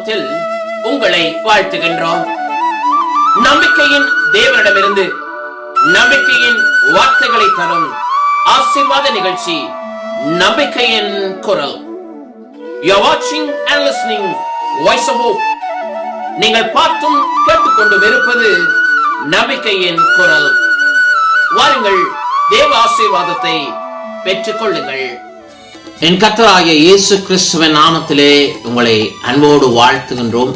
நாமத்தில் உங்களை வாழ்த்துகின்றோம். நம்பிக்கையின் தேவனிடமிருந்து நம்பிக்கையின் வார்த்தைகளை தரும் ஆசிர்வாத நிகழ்ச்சி நம்பிக்கையின் குரல். You're வாட்சிங் and listening Voice of Hope. நீங்கள் பார்த்தும் கேட்டுக்கொண்டு வெறுப்பது நம்பிக்கையின் குரல். வாருங்கள் தேவ ஆசீர்வாதத்தை பெற்றுக் கொள்ளுங்கள் என் கத்தராகிய இயேசு கிறிஸ்துவின் நாமத்திலே உங்களை அன்போடு வாழ்த்துகின்றோம்.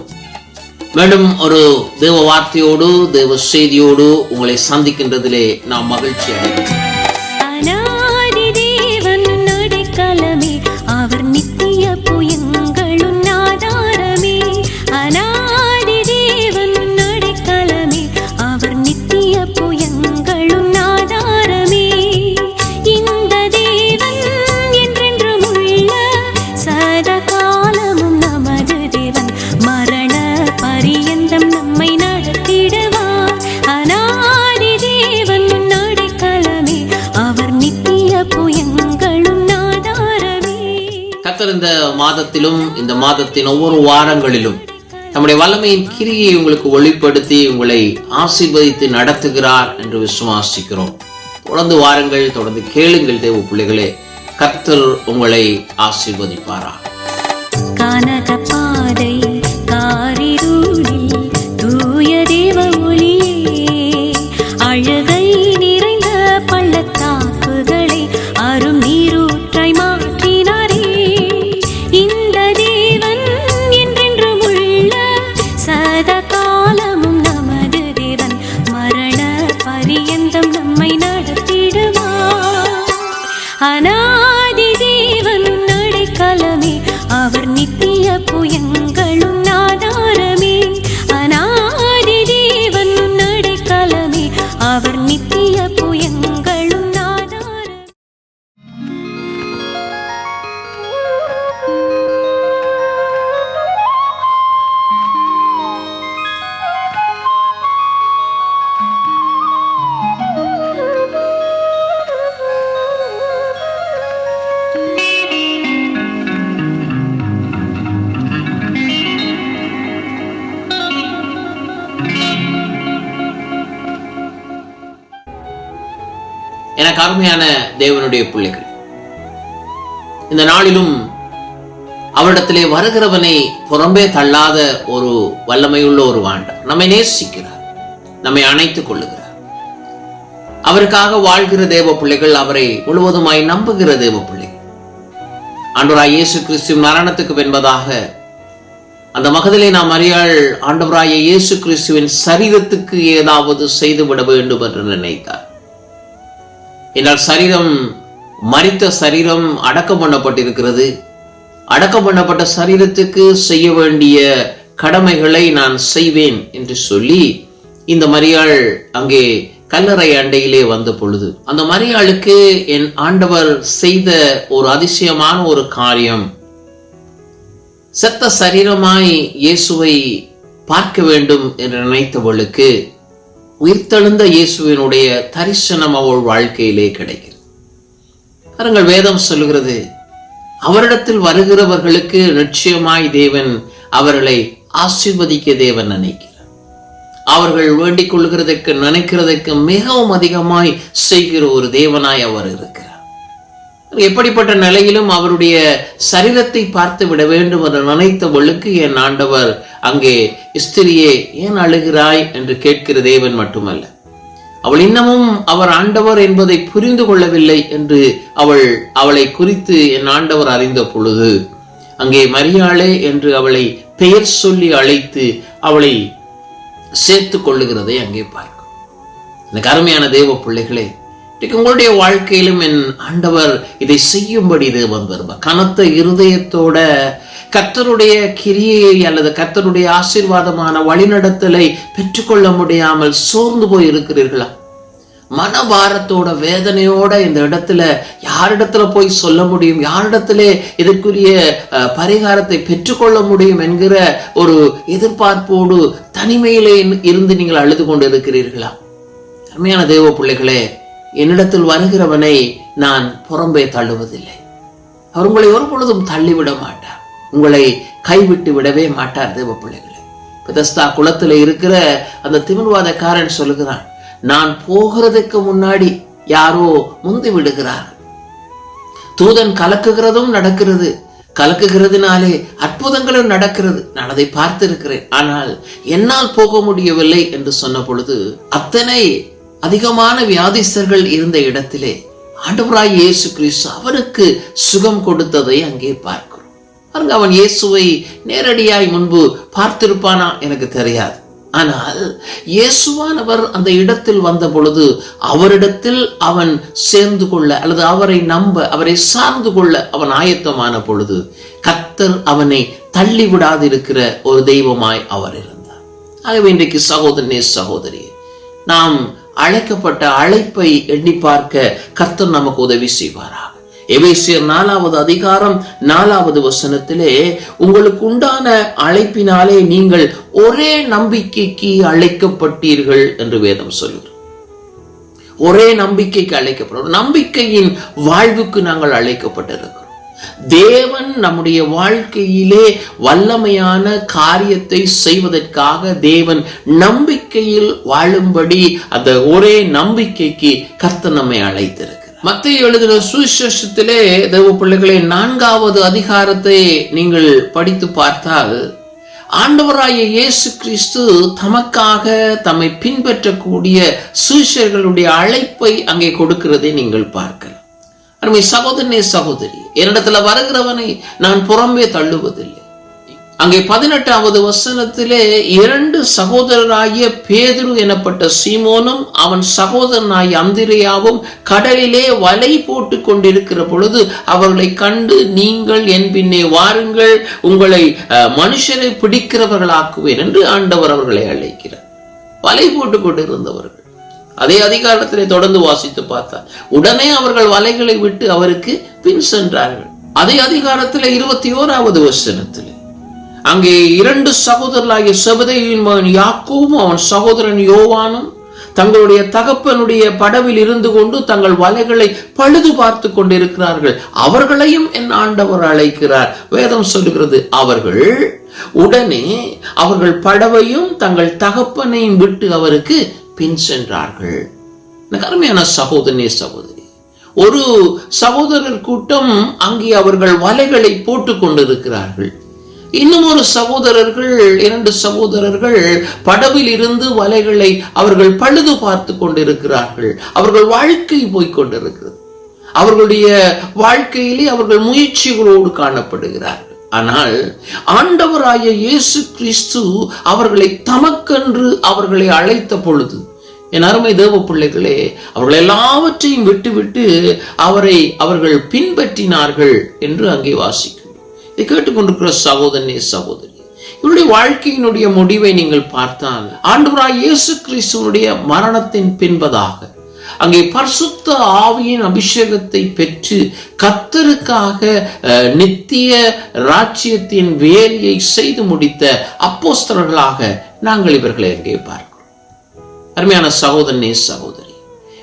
மேலும் ஒரு தேவ வார்த்தையோடு தேவ செய்தியோடு உங்களை சந்திக்கின்றதிலே நாம் மகிழ்ச்சி அடைகிறோம் கத்தர் இந்த மாதத்திலும் இந்த மாதத்தின் ஒவ்வொரு வாரங்களிலும் நம்முடைய வல்லமையின் கிரியை உங்களுக்கு ஒளிப்படுத்தி உங்களை ஆசீர்வதித்து நடத்துகிறார் என்று விசுவாசிக்கிறோம். தொடர்ந்து வாருங்கள் தொடர்ந்து கேளுங்கள் தேவ பிள்ளைகளே. கர்த்தர் உங்களை ஆசீர்வதிப்பாரா? எனக்கு அருமையான தேவனுடைய பிள்ளைகள். இந்த நாளிலும் அவரிடத்திலே வருகிறவனை புறம்பே தள்ளாத ஒரு வல்லமையுள்ள ஒரு வாண்டர் நம்மை நேசிக்கிறார். நம்மை அணைத்துக் கொள்ளுகிறார். அவருக்காக வாழ்கிற தேவ பிள்ளைகள் அவரை முழுவதுமாய் நம்புகிற தேவ பிள்ளை ஆண்டவராய் இயேசு கிறிஸ்து மரணத்துக்கு பின்பதாக அந்த மகதிலே நாம் அறியாள் ஆண்டவராய இயேசு கிறிஸ்துவின் சரீரத்துக்கு ஏதாவது செய்துவிட வேண்டும் என்று நினைத்தார். என்னால் சரீரம் மறித்த சரீரம் அடக்கம் பண்ணப்பட்டிருக்கிறது. அடக்கம் பண்ணப்பட்ட சரீரத்துக்கு செய்ய வேண்டிய கடமைகளை நான் செய்வேன் என்று சொல்லி இந்த மரியாள் அங்கே கல்லறை அண்டையிலே வந்த பொழுது அந்த மரியாளுக்கு என் ஆண்டவர் செய்த ஒரு அதிசயமான ஒரு காரியம். செத்த சரீரமாய் இயேசுவை பார்க்க வேண்டும் என்று நினைத்தவளுக்கு உயிர்த்தெழுந்த இயேசுவினுடைய தரிசனம் அவள் வாழ்க்கையிலே கிடைக்கிறது. பாருங்கள் வேதம் சொல்லுகிறது அவரிடத்தில் வருகிறவர்களுக்கு நிச்சயமாய் தேவன் அவர்களை ஆசிர்வதிக்க தேவன் நினைக்கிறார். அவர்கள் வேண்டிக் கொள்கிறதுக்கு நினைக்கிறதுக்கு மிகவும் அதிகமாய் செய்கிற ஒரு தேவனாய் அவர் இருக்கிறார். எப்படிப்பட்ட நிலையிலும் அவருடைய சரீரத்தை பார்த்து விட வேண்டும் என்று நினைத்தவளுக்கு என் ஆண்டவர் அங்கே ஸ்திரியே ஏன் அழுகிறாய்? என்று கேட்கிற தேவன் மட்டுமல்ல. அவள் இன்னமும் அவர் ஆண்டவர் என்பதை புரிந்து கொள்ளவில்லை என்று அவள் அவளை குறித்து என் ஆண்டவர் அறிந்த பொழுது அங்கே மரியாளே என்று அவளை பெயர் சொல்லி அழைத்து அவளை சேர்த்து கொள்ளுகிறதை அங்கே பார்க்கும். எனக்கு அருமையான தேவ பிள்ளைகளே இன்றைக்கு உங்களுடைய வாழ்க்கையிலும் என் ஆண்டவர் இதை செய்யும்படி தேவன் வருவார் கனத்த இருதயத்தோட கத்தருடைய கிரியையை அல்லது கத்தருடைய ஆசீர்வாதமான வழிநடத்தலை பெற்றுக்கொள்ள முடியாமல் சோர்ந்து போய் இருக்கிறீர்களா மனபாரத்தோட வேதனையோட இந்த இடத்துல யாரிடத்துல போய் சொல்ல முடியும்? யாரிடத்திலே இதற்குரிய அஹ், பரிகாரத்தை பெற்றுக்கொள்ள முடியும் என்கிற ஒரு எதிர்பார்ப்போடு தனிமையிலே இருந்து நீங்கள் அழுது கொண்டு இருக்கிறீர்களா? அருமையான தேவ பிள்ளைகளே என்னிடத்தில் வருகிறவனை நான் புறம்பே தள்ளுவதில்லை. அவர் உங்களை ஒரு பொழுதும் தள்ளிவிட மாட்டார். உங்களை கைவிட்டு விடவே மாட்டார் தேவ பிள்ளைகளை. பிதஸ்தா குளத்துல இருக்கிற அந்த திமிர்வாதக்காரன் சொல்லுகிறான் நான் போகிறதுக்கு முன்னாடி யாரோ முந்தி விடுகிறார் தூதன் கலக்குகிறதும் நடக்கிறது. கலக்குகிறதுனாலே அற்புதங்களும் நடக்கிறது. நான் அதை பார்த்திருக்கிறேன். ஆனால் என்னால் போக முடியவில்லை என்று சொன்ன பொழுது அத்தனை அதிகமான வியாதிஸ்தர்கள் இருந்த இடத்திலே ஆண்டவராய் இயேசு கிறிஸ்து அவனுக்கு சுகம் கொடுத்ததை அங்கே பார்க்கிறோம். பாருங்க அவன் இயேசுவை நேரடியாய் முன்பு பார்த்திருப்பானா எனக்கு தெரியாது. ஆனால் இயேசுவானவர் அந்த இடத்தில் வந்த பொழுது அவரிடத்தில் அவன் சேர்ந்து கொள்ள அல்லது அவரை நம்ப அவரை சார்ந்து கொள்ள அவன் ஆயத்தமான பொழுது கத்தர் அவனை தள்ளி விடாதிருக்கிற ஒரு தெய்வமாய் அவர் இருந்தார். ஆகவே இன்றைக்கு சகோதரனே சகோதரி நாம் அழைக்கப்பட்ட அழைப்பை எண்ணி பார்க்க கர்த்தர் நமக்கு உதவி செய்வாராக எபேசியர் நாலாவது அதிகாரம் நாலாவது வசனத்திலே உங்களுக்கு உண்டான அழைப்பினாலே நீங்கள் ஒரே நம்பிக்கைக்கு அழைக்கப்பட்டீர்கள் என்று வேதம் சொல்லுகிறது ஒரே நம்பிக்கைக்கு அழைக்கப்படுறோம் நம்பிக்கையின் வாழ்வுக்கு நாங்கள் அழைக்கப்பட்டிருக்கிறோம். தேவன் நம்முடைய வாழ்க்கையிலே வல்லமையான காரியத்தை செய்வதற்காக தேவன் நம்பிக்கையில் வாழும்படி அந்த ஒரே நம்பிக்கைக்கு கர்த்த நம்மை அழைத்திருக்கிறார். மத்திய எழுதின சுவிசேஷத்திலே தேவ பிள்ளைகளே நான்காவது அதிகாரத்தை நீங்கள் படித்து பார்த்தால் ஆண்டவராய இயேசு கிறிஸ்து தமக்காக தம்மை பின்பற்றக்கூடிய சுவிசர்களுடைய அழைப்பை அங்கே கொடுக்கிறதை நீங்கள் பார்க்கலாம். அருமை சகோதரனே சகோதரி என்னிடத்துல வருகிறவனை நான் புறம்பே தள்ளுவதில்லை. அங்கே பதினெட்டாவது வசனத்திலே இரண்டு சகோதரராகிய பேதுரு எனப்பட்ட சீமோனும் அவன் சகோதரனாய் அந்திரியாவும் கடலிலே வலை போட்டு கொண்டிருக்கிற பொழுது அவர்களை கண்டு நீங்கள் என் பின்னே வாருங்கள் உங்களை மனுஷரை பிடிக்கிறவர்களாக்குவேன் என்று ஆண்டவர் அவர்களை அழைக்கிறார். வலை போட்டு கொண்டிருந்தவர்கள். அதே அதிகாரத்திலே தொடர்ந்து வாசித்து பார்த்தார். உடனே அவர்கள் வலைகளை விட்டு அவருக்கு பின் சென்றார்கள். அதே அதிகாரத்தில் இருபத்தி ஓராவது வசனத்தில். அங்கே இரண்டு சகோதரர்களாகிய செபதையின் மகன் யாக்கோவும் அவன் சகோதரன் யோவானும் தங்களுடைய தகப்பனுடைய படவில் இருந்து கொண்டு தங்கள் வலைகளை பழுது பார்த்து கொண்டிருக்கிறார்கள். அவர்களையும் என் ஆண்டவர் அழைக்கிறார். வேதம் சொல்லுகிறது அவர்கள் உடனே அவர்கள் படவையும் தங்கள் தகப்பனையும் விட்டு அவருக்கு பின் சென்றார்கள். எனக்கு அருமையான சகோதரனே சகோதரி. ஒரு சகோதரர் கூட்டம் அங்கே அவர்கள் வலைகளை போட்டுக் கொண்டிருக்கிறார்கள். இன்னும் ஒரு சகோதரர்கள் இரண்டு சகோதரர்கள் படவில் இருந்து வலைகளை அவர்கள் பழுது பார்த்து கொண்டிருக்கிறார்கள். அவர்கள் வாழ்க்கை போய்கொண்டிருக்கிறது அவர்களுடைய வாழ்க்கையிலே அவர்கள் முயற்சிகளோடு காணப்படுகிறார்கள். ஆனால் ஆண்டவராய இயேசு கிறிஸ்து அவர்களை தமக்கென்று அவர்களை அழைத்த பொழுது என் அருமை தேவ பிள்ளைகளே அவர்கள் எல்லாவற்றையும் விட்டுவிட்டு அவரை அவர்கள் பின்பற்றினார்கள் என்று அங்கே வாசிக்கும். இதை கேட்டுக்கொண்டிருக்கிற சகோதரனே சகோதரி இவருடைய வாழ்க்கையினுடைய முடிவை நீங்கள் பார்த்தால் ஆண்டவராய் இயேசு கிறிஸ்துவனுடைய மரணத்தின் பின்பதாக அங்கே பரிசுத்த ஆவியின் அபிஷேகத்தை பெற்று கத்தருக்காக நித்திய ராஜ்யத்தின் வேலையை செய்து முடித்த அப்போஸ்தலர்களாக நாங்கள் இவர்களை அங்கே பார்க்கிறோம். அருமையான சகோதரனே சகோதரி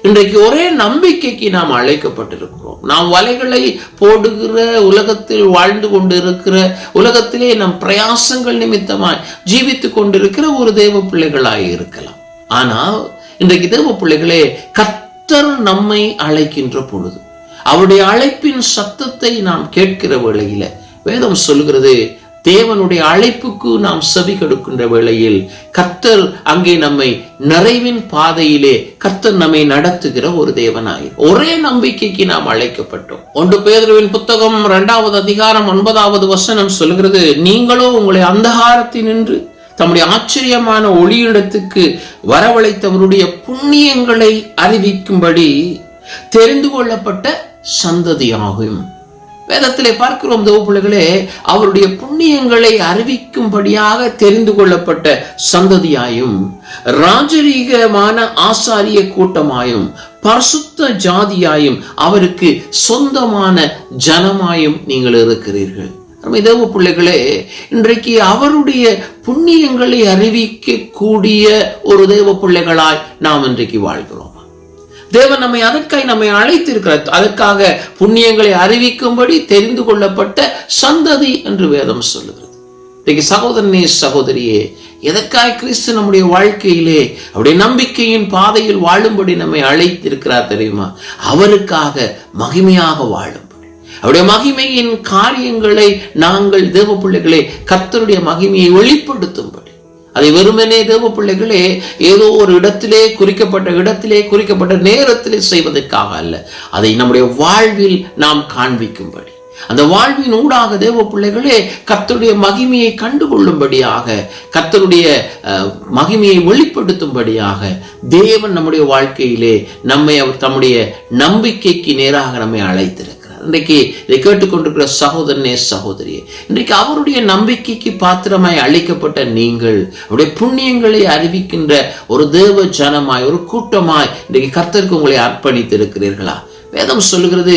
இன்றைக்கு ஒரே நம்பிக்கைக்கு நாம் அழைக்கப்பட்டிருக்கிறோம். நாம் வலைகளை போடுகிற உலகத்தில் வாழ்ந்து கொண்டிருக்கிற உலகத்திலே நம் பிரயாசங்கள் நிமித்தமாய் ஜீவித்துக் கொண்டிருக்கிற ஒரு தேவ பிள்ளைகளாய் இருக்கலாம். ஆனால் இன்றைக்கு தேவ பிள்ளைகளே கத்தர் நம்மை அழைக்கின்ற பொழுது அவருடைய அழைப்பின் சத்தத்தை நாம் கேட்கிற வேளையில வேதம் சொல்கிறது தேவனுடைய அழைப்புக்கு நாம் செவி கொடுக்கின்ற வேளையில் கர்த்தர் அங்கே நம்மை நிறைவின் பாதையிலே கர்த்தர் நம்மை நடத்துகிற ஒரு தேவனாய் ஒரே நம்பிக்கைக்கு நாம் அழைக்கப்பட்டோம். ஒன்று பேதுருவின் புத்தகம் இரண்டாவது அதிகாரம் ஒன்பதாவது வசனம் சொல்கிறது நீங்களோ உங்களை அந்தகாரத்தினின்று தம்முடைய ஆச்சரியமான ஒளியிடத்துக்கு வரவழைத்தவருடைய புண்ணியங்களை அறிவிக்கும்படி தெரிந்து கொள்ளப்பட்ட சந்ததியாகும். வேதத்திலே பார்க்கிறோம் தேவ அவருடைய புண்ணியங்களை அறிவிக்கும்படியாக தெரிந்து கொள்ளப்பட்ட சந்ததியாயும் ராஜரீகமான ஆசாரிய கூட்டமாயும் பரிசுத்த ஜாதியாயும் அவருக்கு சொந்தமான ஜனமாயும் நீங்கள் இருக்கிறீர்கள். அருமை தேவ பிள்ளைகளே இன்றைக்கு அவருடைய புண்ணியங்களை அறிவிக்கக்கூடிய ஒரு தேவ பிள்ளைகளாய் நாம் இன்றைக்கு வாழ்கிறோம்? தேவன் நம்மை அதற்காய் நம்மை அழைத்திருக்கிறார் அதற்காக புண்ணியங்களை அறிவிக்கும்படி தெரிந்து கொள்ளப்பட்ட சந்ததி என்று வேதம் சொல்லுகிறது. இன்றைக்கு சகோதரனே சகோதரியே எதற்காய் கிறிஸ்து நம்முடைய வாழ்க்கையிலே அவருடைய நம்பிக்கையின் பாதையில் வாழும்படி நம்மை அழைத்திருக்கிறார் தெரியுமா? அவருக்காக மகிமையாக வாழும். அவருடைய மகிமையின் காரியங்களை நாங்கள் தேவ பிள்ளைகளே கர்த்தருடைய மகிமையை வெளிப்படுத்தும்படி. அதை வெறுமனே தேவ பிள்ளைகளே ஏதோ ஒரு இடத்திலே குறிக்கப்பட்ட இடத்திலே குறிக்கப்பட்ட நேரத்திலே செய்வதற்காக அல்ல. அதை நம்முடைய வாழ்வில் நாம் காண்பிக்கும்படி. அந்த வாழ்வின் ஊடாக தேவ பிள்ளைகளே கர்த்தருடைய மகிமையை கண்டுகொள்ளும்படியாக கர்த்தருடைய அஹ், மகிமையை வெளிப்படுத்தும்படியாக தேவன் நம்முடைய வாழ்க்கையிலே நம்மை அவர் தம்முடைய நம்பிக்கைக்கு நேராக நம்மை அழைத்திருக்கிறார். இன்றைக்கு இதை கேட்டுக்கொண்டிருக்கிற சகோதரனே சகோதரியே இன்றைக்கு அவருடைய நம்பிக்கைக்கு பாத்திரமாய் அளிக்கப்பட்ட நீங்கள் அவருடைய புண்ணியங்களை அறிவிக்கின்ற ஒரு தேவ ஜனமாய் ஒரு கூட்டமாய் இன்றைக்கு கர்த்தருக்கு உங்களை அர்ப்பணித்திருக்கிறீர்களா? வேதம் சொல்லுகிறது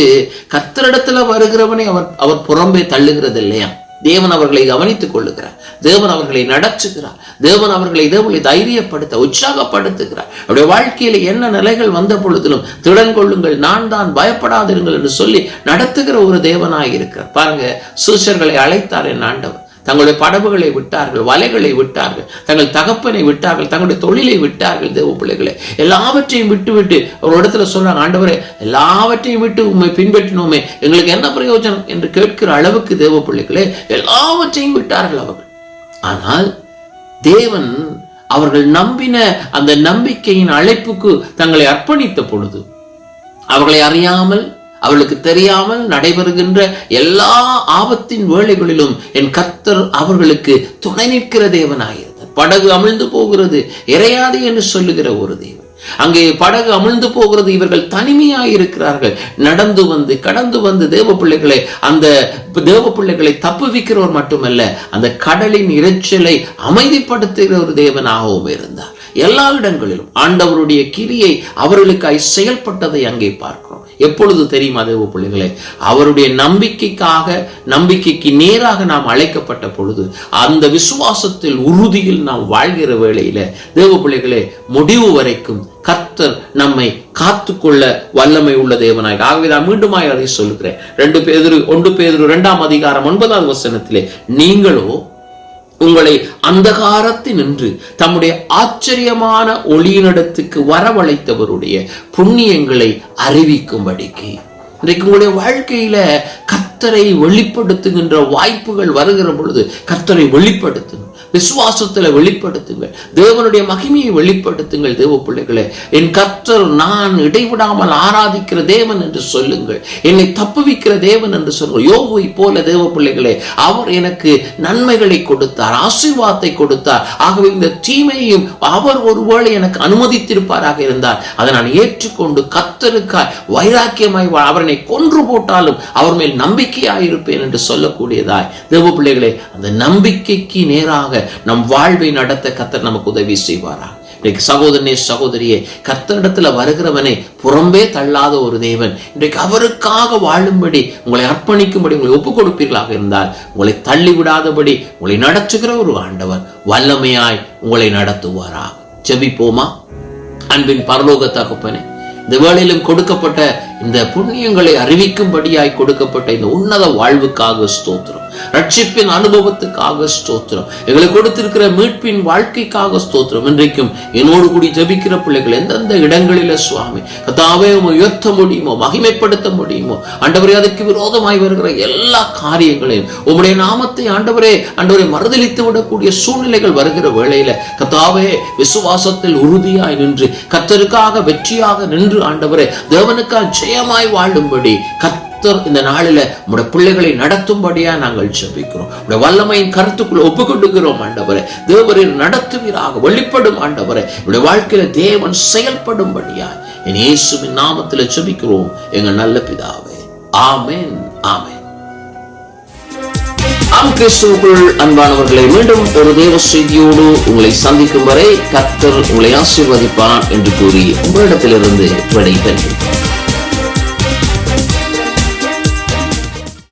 கர்த்தரிடத்துல வருகிறவனை அவர் அவர் புறம்பே தள்ளுகிறது இல்லையா தேவன் அவர்களை கவனித்துக் கொள்ளுகிறார். தேவன் அவர்களை நடத்துகிறார். தேவன் அவர்களை தேவனை தைரியப்படுத்த உற்சாகப்படுத்துகிறார். அவருடைய வாழ்க்கையில என்ன நிலைகள் வந்த பொழுதிலும் திடன் கொள்ளுங்கள் நான் தான் பயப்படாதிருங்கள் என்று சொல்லி நடத்துகிற ஒரு தேவனாக இருக்கிறார். பாருங்க சூசர்களை அழைத்தார் என் ஆண்டவர். தங்களுடைய படகுகளை விட்டார்கள் வலைகளை விட்டார்கள் தங்கள் தகப்பனை விட்டார்கள் தங்களுடைய தொழிலை விட்டார்கள் தேவ பிள்ளைகளை. எல்லாவற்றையும் விட்டு விட்டு ஒரு இடத்துல சொல்றாங்க ஆண்டவரே எல்லாவற்றையும் விட்டு உண்மை பின்பற்றினோமே. எங்களுக்கு என்ன பிரயோஜனம் என்று கேட்கிற அளவுக்கு தேவ பிள்ளைகளே எல்லாவற்றையும் விட்டார்கள் அவர்கள். ஆனால் தேவன் அவர்கள் நம்பின அந்த நம்பிக்கையின் அழைப்புக்கு தங்களை அர்ப்பணித்த பொழுது அவர்களை அறியாமல் அவளுக்கு தெரியாமல் நடைபெறுகின்ற எல்லா ஆபத்தின் வேளைகளிலும் என் கர்த்தர் அவர்களுக்கு துணை நிற்கிற தேவனாயிருந்தார். படகு அமிழ்ந்து போகிறது இறையாது என்று சொல்லுகிற ஒரு தேவன். அங்கே படகு அமிழ்ந்து போகிறது இவர்கள் தனிமையாக இருக்கிறார்கள் நடந்து வந்து கடந்து வந்து தேவ பிள்ளைகளை அந்த தேவ பிள்ளைகளை தப்புவிக்கிறவர் மட்டுமல்ல அந்த கடலின் இரைச்சலை அமைதிப்படுத்துகிற ஒரு தேவனாகவும் இருந்தார். எல்லா இடங்களிலும் ஆண்டவருடைய கிரியை அவர்களுக்காய் செயல்பட்டதை அங்கே பார்க்கிறோம். எப்பொழுது தெரியுமா தேவ பிள்ளைகளே? அவருடைய நம்பிக்கைக்காக நம்பிக்கைக்கு நேராக நாம் அழைக்கப்பட்ட பொழுது அந்த விசுவாசத்தில் உறுதியில் நாம் வாழ்கிற வேளையில தேவ பிள்ளைகளே முடிவு வரைக்கும் கர்த்தர் நம்மை காத்துக்கொள்ள வல்லமை உள்ள தேவனாய். ஆகவே நான் மீண்டுமாய் அதை சொல்லுகிறேன். ரெண்டு பேதுரு ஒன்று பேதுரு இரண்டாம் அதிகாரம் ஒன்பதாவது வசனத்திலே நீங்களோ உங்களை அந்தகாரத்தில் நின்று தம்முடைய ஆச்சரியமான ஒளியினிடத்துக்கு வரவழைத்தவருடைய புண்ணியங்களை அறிவிக்கும்படிக்கு. இன்றைக்கு உங்களுடைய வாழ்க்கையில கத்தரை வெளிப்படுத்துகின்ற வாய்ப்புகள் வருகிற பொழுது கத்தரை வெளிப்படுத்துங்க விசுவாசத்தில் வெளிப்படுத்துங்கள். தேவனுடைய மகிமையை வெளிப்படுத்துங்கள் தேவ பிள்ளைகளே. என் கர்த்தர் நான் இடைவிடாமல் ஆராதிக்கிற தேவன் என்று சொல்லுங்கள். என்னை தப்புவிக்கிற தேவன் என்று சொல்லுங்கள். யோகுவை போல தேவ பிள்ளைகளே அவர் எனக்கு நன்மைகளை கொடுத்தார் ஆசீர்வாதத்தை கொடுத்தார். ஆகவே இந்த தீமையையும் அவர் ஒருவேளை எனக்கு அனுமதித்திருப்பாராக இருந்தார் அதை நான் ஏற்றுக்கொண்டு கத்தருக்காய் வைராக்கியமாய் அவரனை கொன்று போட்டாலும் அவர் மேல் நம்பிக்கையாயிருப்பேன் என்று சொல்லக்கூடியதாய். தேவ பிள்ளைகளே அந்த நம்பிக்கைக்கு நேராக நம் வாழ்வை நடத்த கத்தர் நமக்கு உதவி செய்வாரா? இன்றைக்கு சகோதரனே சகோதரியே கத்தரிடத்துல வருகிறவனை புறம்பே தள்ளாத ஒரு தேவன். இன்றைக்கு அவருக்காக வாழும்படி உங்களை அர்ப்பணிக்கும்படி உங்களை ஒப்புக் கொடுப்பீர்களாக இருந்தால் உங்களை தள்ளி விடாதபடி உங்களை நடத்துகிற ஒரு ஆண்டவர் வல்லமையாய் உங்களை நடத்துவாரா? ஜெபிப்போமா? அன்பின் பரலோக தகப்பனே இந்த வேளையிலும் கொடுக்கப்பட்ட இந்த புண்ணியங்களை அறிவிக்கும்படியாய் கொடுக்கப்பட்ட இந்த உன்னத வாழ்வுக்காக ஸ்தோத்திரம். ரட்சிப்பின் அனுபவத்துக்காக ஸ்தோத்திரம். எங்களை கொடுத்திருக்கிற மீட்பின் வாழ்க்கைக்காக ஸ்தோத்திரம். இன்றைக்கும் என்னோடு கூடி ஜபிக்கிற பிள்ளைகள் எந்தெந்த இடங்களில சுவாமி? கதாவே உயர்த்த முடியுமோ மகிமைப்படுத்த முடியுமோ? ஆண்டவரே அதுக்கு விரோதமாய் வருகிற எல்லா காரியங்களையும் உங்களுடைய நாமத்தை ஆண்டவரே ஆண்டவரை மறுதளித்து விடக்கூடிய சூழ்நிலைகள் வருகிற வேளையில கத்தாவே விசுவாசத்தில் உறுதியாய் நின்று கத்தருக்காக வெற்றியாக நின்று ஆண்டவரே தேவனுக்காக ஜெயமாய் வாழும்படி கர்த்தர் இந்த நாளில் உடைய பிள்ளைகளை நடத்தும்படியா நாங்கள் ஜெபிக்கிறோம். உடைய வல்லமையின் கருத்துக்குள்ள ஒப்பு கொடுக்கிறோம் ஆண்டவரே. தேவரில் நடத்துவீராக வெளிப்படும் ஆண்டவரே. உடைய வாழ்க்கையில தேவன் செயல்படும்படியா என் இயேசுவின் நாமத்தில் ஜெபிக்கிறோம். எங்க நல்ல பிதாவே. ஆமேன் ஆமேன். ஆம் கிறிஸ்துவுக்குள் அன்பானவர்களை மீண்டும் ஒரு தேவ செய்தியோடு உங்களை சந்திக்கும் வரை கத்தர் உங்களை ஆசீர்வதிப்பான் என்று கூறி உங்களிடத்திலிருந்து விடை பெறுகிறேன்